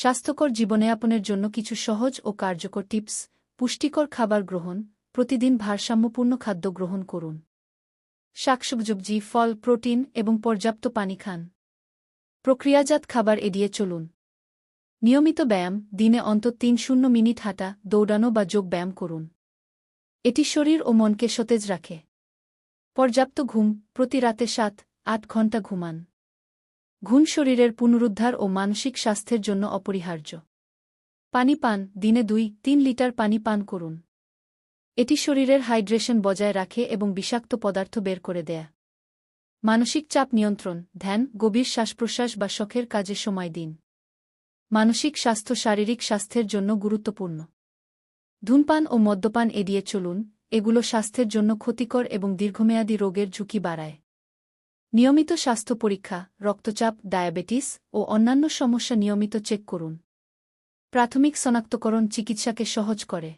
স্বাস্থ্যকর জীবনযাপনের জন্য কিছু সহজ ও কার্যকর টিপস, পুষ্টিকর খাবার গ্রহণ, প্রতিদিন ভারসাম্যপূর্ণ খাদ্য গ্রহণ করুন। শাকসবজি, ফল, প্রোটিন এবং পর্যাপ্ত পানি খান। প্রক্রিয়াজাত খাবার এড়িয়ে চলুন। নিয়মিত ব্যায়াম, দিনে অন্তত তিন শূন্য মিনিট হাঁটা, দৌড়ানো বা যোগ ব্যায়াম করুন। এটি শরীর ও মনকে সতেজ রাখে। পর্যাপ্ত ঘুম, প্রতি রাতে সাত, আট ঘণ্টা ঘুমান। ঘুম শরীরের পুনরুদ্ধার ও মানসিক স্বাস্থ্যের জন্য অপরিহার্য। পানি পান, দিনে দুই, তিন লিটার পানি পান করুন। এটি শরীরের হাইড্রেশন বজায় রাখে এবং বিষাক্ত পদার্থ বের করে দেয়া। মানসিক চাপ নিয়ন্ত্রণ, ধ্যান, গভীর শ্বাসপ্রশ্বাস বা শখের কাজে সময় দিন। মানসিক স্বাস্থ্য শারীরিক স্বাস্থ্যের জন্য গুরুত্বপূর্ণ। ধূমপান ও মদ্যপান এড়িয়ে চলুন, এগুলো স্বাস্থ্যের জন্য ক্ষতিকর এবং দীর্ঘমেয়াদী রোগের ঝুঁকি বাড়ায়। নিয়মিত স্বাস্থ্য পরীক্ষা, রক্তচাপ, ডায়াবেটিস ও অন্যান্য সমস্যা নিয়মিত চেক করুন। প্রাথমিক শনাক্তকরণ চিকিৎসাকে সহজ করে।